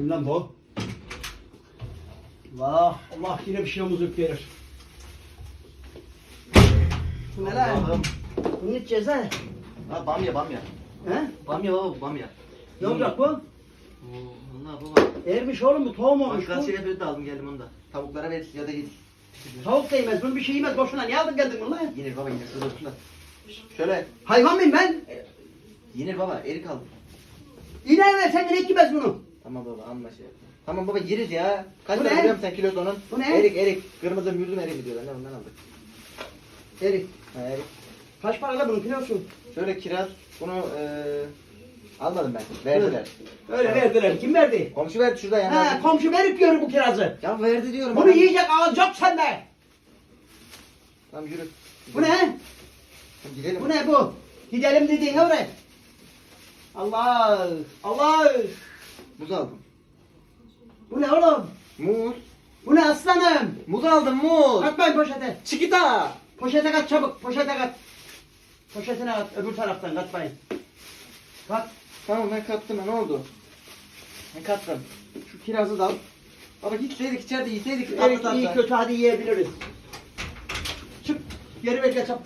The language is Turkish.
Kimden bu? Allah Allah yine bir şey omuzluk verir. Bu ne lan? Allah'ım. Bunu içeceğiz ha? Ha bamya bamya. He? Bamya baba bu bamya. Ne olacak bu? Oo, Allah baba. Ermiş oğlum bu tohum olmuş bu. gazeteye bir de aldım geldim onu da. Tavuklara ver ya da yedik. Tavuk da yemez. Bunu bir şey yemez. Boşuna niye aldın geldin bunu lan? Yenir baba yenir. Da. Şöyle. Hayvan mıyım ben? Yenir baba erik aldım. İner ver sen direkt yemez bunu. Tamam baba anla şey yapma. Tamam baba yeriz ya. Kaç Bu ne? biliyor musun sen kilosu onun? Bu ne? Erik erik. Kırmızı mürdüm erik diyorlar. Ne ondan aldık. Erik. Ha erik. Kaç para da bunu biliyorsun? Şöyle kiraz. Bunu eee almadım ben. Verdiler. Öyle verdiler. Kim verdi? Komşu verdi şurada Ha, yanına. komşu verip görür bu kirazı. Ya verdi diyorum. Bunu adam. yiyecek ağız yok sende. Tamam yürü. Bu ne? Tamam, Gidelim. Bu ne bu? Gidelim dediğin oraya. Allah! Allah! Muz aldım. Bu ne oğlum? Muz. Bu ne aslanım? Muz aldım muz. Atmayın poşete. Çikita. Poşete kat çabuk. Poşete kat. Poşetine kat. Öbür taraftan katmayın. Kat. Tamam ben kattım ne oldu? Ne kattım? Şu kirazı da al. Baba gitseydik içeride yeseydik erik iyi kötü hadi yiyebiliriz. Çık. Geri bekle çabuk.